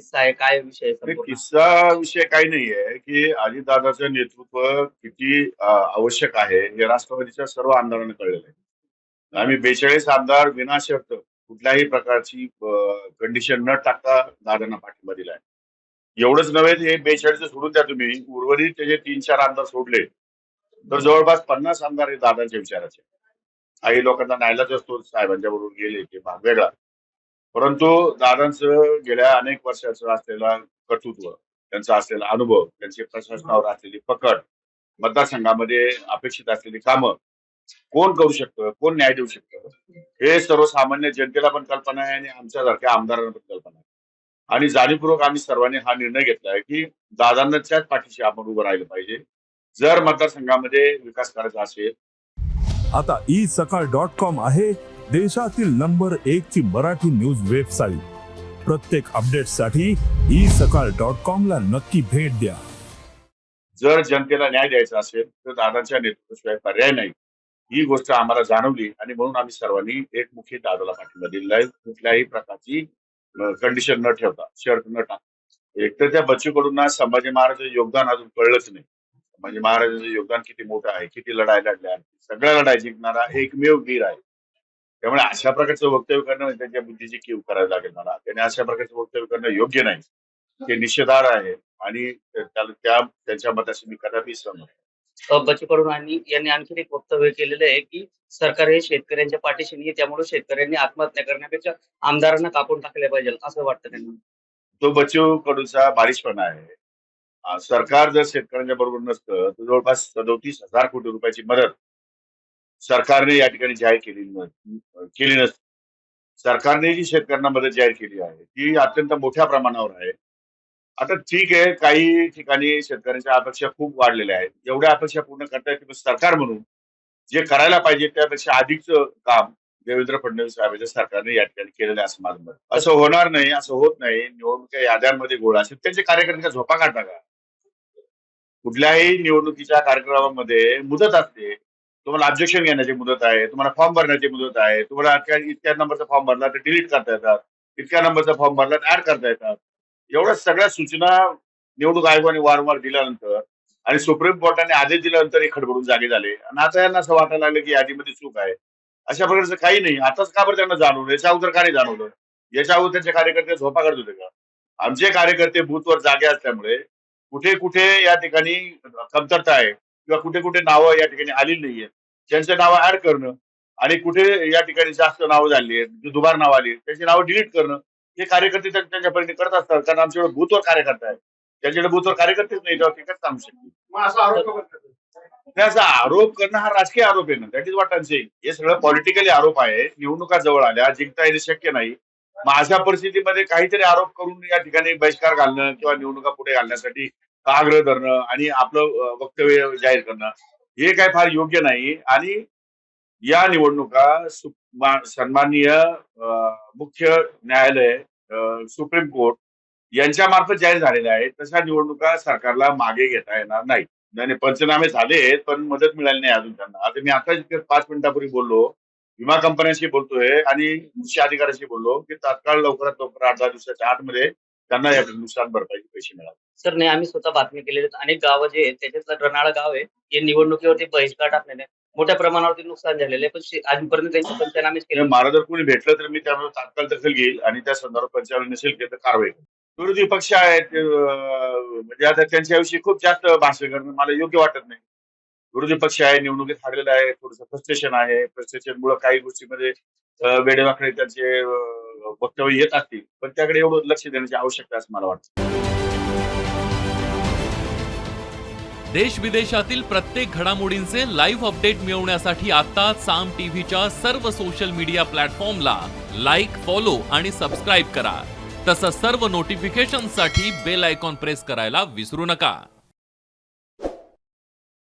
किस्सा आहे काय विषय आहे संपूर्ण? किस्सा विषय काही नाहीये की अजितदादाचं नेतृत्व किती अ, आवश्यक आहे हे राष्ट्रवादीच्या सर्व आमदारांना कळलेलं आहे. आम्ही बेचाळीस आमदार विनाशर्त कुठल्याही प्रकारची कंडिशन न टाकता दादांना पाठिंबा दिलाय. एवढंच नव्हे हे बेचाळीस सोडून द्या तुम्ही. उर्वरित त्याचे तीन चार आमदार सोडले तर जवळपास पन्नास आमदार हे दादांच्या विचाराचे काही लोकांना नायलाच असतो साहेबांच्या बरोबर गेले ते भाग वेगळा. परंतु दादांचं गेल्या अनेक वर्षाचं असलेला कर्तृत्व त्यांचा असलेला अनुभव त्यांची प्रशासनावर असलेली पकड मतदारसंघामध्ये अपेक्षित असलेली कामं कोण करू शकतं कोण न्याय देऊ शकतं हे सर्वसामान्य जनतेला पण कल्पना आहे आणि आमच्यासारख्या आमदारांना पण कल्पना आहे. आणि जाणीवपूर्वक आम्ही सर्वांनी हा निर्णय घेतला आहे की दादांच्याच पाठीशी आपण उभं राहिलं पाहिजे. जर मतदारसंघामध्ये विकास करायचा असेल. आता ई सकाळ डॉट कॉम आहे. देशातील नंबर एक ची मराठी न्यूज वेबसाईट. प्रत्येक अपडेटसाठी ई सकाळ डॉट कॉम ला नक्की भेट द्या. जर जनतेला न्याय द्यायचा असेल तर दादांच्या नेतृत्वाशिवाय पर्याय नाही. ही गोष्ट आम्हाला जाणवली आणि म्हणून आम्ही सर्वांनी एकमुखी दादाला पाठिंबा दिलेला आहे. कुठल्याही प्रकारची कंडिशन न ठेवता शर्त न टाकता. एक तर त्या बच्चूकडून संभाजी महाराजांचं योगदान अजून कळलंच नाही. संभाजी महाराजांचं योगदान किती मोठं आहे किती लढाई लढल्या सगळ्या लढाई जिंकणारा एकमेव वीर आहे. त्यामुळे अशा प्रकारचं वक्तव्य करणं म्हणजे त्यांच्या बुद्धीची कीव करायला लागेल मला. त्याने अशा प्रकारचं वक्तव्य करणं योग्य नाही. ते निषेधार आहे आणि त्याला त्या त्यांच्या मताशी मी कदापि सहमत बच्चू कडू यांनी आणखी एक वक्तव्य केलेलं आहे की सरकार हे शेतकऱ्यांच्या पाठीशी नाही त्यामुळे शेतकऱ्यांनी आत्महत्या करण्यापेक्षा आमदारांना कापून टाकले पाहिजे असं वाटतं त्यांना. तो बच्चू कडूचा बालिशपणा आहे सरकार जर शेतकऱ्यांच्या बरोबर नसतं तर जवळपास सदोतीस हजार कोटी रुपयाची मदत सरकारने या ठिकाणी जाहीर केली न- केली नसती सरकारने जी शेतकऱ्यांना मदत जाहीर केली आहे ती अत्यंत मोठ्या प्रमाणावर आहे. आता ठीक आहे काही ठिकाणी शेतकऱ्यांच्या अपेक्षा खूप वाढलेल्या आहेत. एवढ्या अपेक्षा पूर्ण करता येतील पण सरकार म्हणून. जे करायला पाहिजे त्यापेक्षा अधिकचं काम देवेंद्र फडणवीस साहेबांच्या सरकारने या ठिकाणी केलेलं आहे असं माझं मत. असं होणार नाही असं होत नाही. निवडणुका याद्यांमध्ये गोळा असेल त्यांचे कार्यकर्त्यांच्या झोपा काढता का? कुठल्याही निवडणुकीच्या कार्यक्रमामध्ये मुदत असते. तुम्हाला ऑब्जेक्शन घेण्याची मुदत आहे तुम्हाला फॉर्म भरण्याची मुदत आहे तुम्हाला इतक्या इतक्या नंबरचा फॉर्म भरला तर डिलीट करता येतात इतक्या नंबरचा फॉर्म भरला तर ऍड करता येतात. एवढ्या सगळ्या सूचना निवडणूक आयोगाने वारंवार दिल्यानंतर आणि सुप्रीम कोर्टाने आदेश दिल्यानंतर हे खडबडून जागे झाले. आणि आता यांना असं वाटायला लागलं की यादीमध्ये चूक आहे. अशा प्रकारचं काही नाही. आताच का बरं त्यांना जाणवलं? याच्या अगोदर का नाही जाणवलं? याच्या अगोदर त्यांचे कार्यकर्ते झोपा करत होते का? आमचे कार्यकर्ते बूथवर जागे असल्यामुळे कुठे कुठे या ठिकाणी कमतरता आहे. किंवा कुठे कुठे नावं या ठिकाणी आली नाहीये. त्यांचे नावं ऍड करणं आणि कुठे या ठिकाणी जास्त नावं झाली आहेत दुबार नाव आली त्यांची नावं डिलीट करणं हे कार्यकर्ते त्यां- त्यांच्या परीने करत असतात कारण आमच्याकडे बूथवर कार्यकर्ता आहे त्यांच्याकडे बूथवर कार्यकर्तेच नाही तेव्हा ते कसं सांगू शकतील? त्याचा आरोप करणं हा राजकीय आरोप आहे ना. दॅट इज वॉट आय हे सगळं पॉलिटिकली आरोप आहे. निवडणुका जवळ आल्या जिंकता येणे शक्य नाही. मग अशा परिस्थितीमध्ये काहीतरी आरोप करून या ठिकाणी बहिष्कार घालणं किंवा निवडणुका पुढे घालण्यासाठी आग्रह धरणं आणि आपलं वक्तव्य जाहीर करणं हे काय फार योग्य नाही. आणि या निवडणुका सन्माननीय मुख्य न्यायालय सुप्रीम कोर्ट यांच्या मार्फत जाहीर झालेल्या आहेत. तशा निवडणुका सरकारला मागे घेता येणार नाही नाही पंचनामे झाले पण मदत मिळाली नाही अजून त्यांना. आता मी आता पाच मिनिटापूर्वी बोललो विमा कंपन्यांशी बोलतोय आणि मुख्य अधिकाऱ्यांशी बोललो की तात्काळ लवकरात लवकर आठ दहा दिवसाच्या आतमध्ये त्यांना या नुकसान भरपाईचे पैसे मिळाले. सर नाही आम्ही स्वतः बातमी केलेली आहेत. अनेक गावं जे आहेत त्याच्यातलं रनाळा गाव आहे हे निवडणुकीवरती बहिष्कार टाकण्याने मोठ्या प्रमाणावरती नुकसान झालेलं आहे. पण शे- अजूनपर्यंत त्यांचे पंचनामेच केले आणि मला जर कोणी भेटलं तर मी त्यावर तात्काळ दखल घेईल आणि त्या संदर्भात पंचावन्न नसेल केलं तर कारवाई करेल. विरोधी पक्ष आहेत अं, म्हणजे आता त्यांच्याविषयी खूप जास्त भाष्य करणं मला योग्य वाटत नाही. विरोधी पक्ष आहे निवडणुकीत हारलेला आहे थोडंसं फ्रस्ट्रेशन आहे. फ्रस्ट्रेशन मुळे काही गोष्टीमध्ये अं, वेडेवाकडे त्यांचे वक्तव्य येत असतील पण त्याकडे एवढं लक्ष देण्याची आवश्यकता असं मला वाटतं. देश विदेशातील प्रत्येक घडामोडींचे लाईव्ह अपडेट मिळवण्यासाठी आता साम टीव्हीच्या सर्व सोशल मीडिया प्लॅटफॉर्मला लाईक फॉलो आणि सबस्क्राईब करा. तसंच सर्व नोटिफिकेशनसाठी बेल आयकॉन प्रेस करायला विसरू नका.